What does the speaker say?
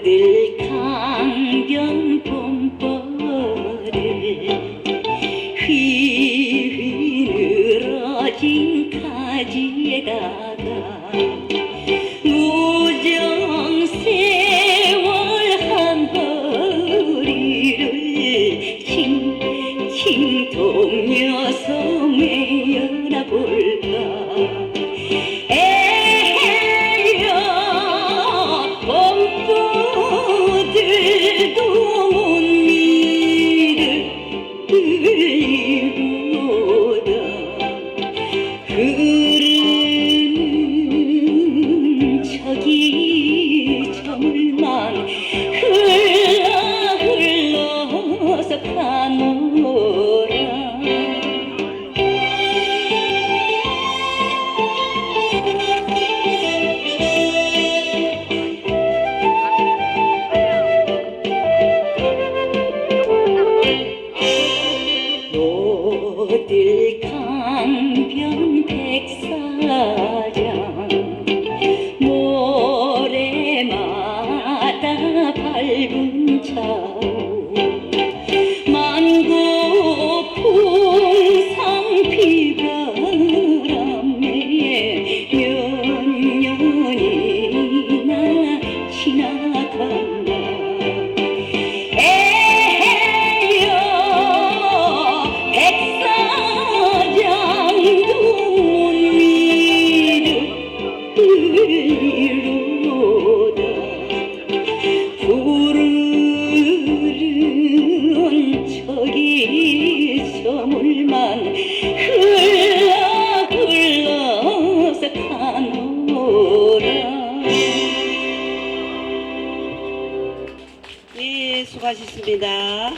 어들 강변 봄벌을 휘휘늘어진 가지에다가 무정 세월 한 거리를 침, 침통 여서 메어나 볼 흐르는 저기 저물만 흘러 흘러서 가노라. 노들 아. 강변 愁 수고하셨습니다.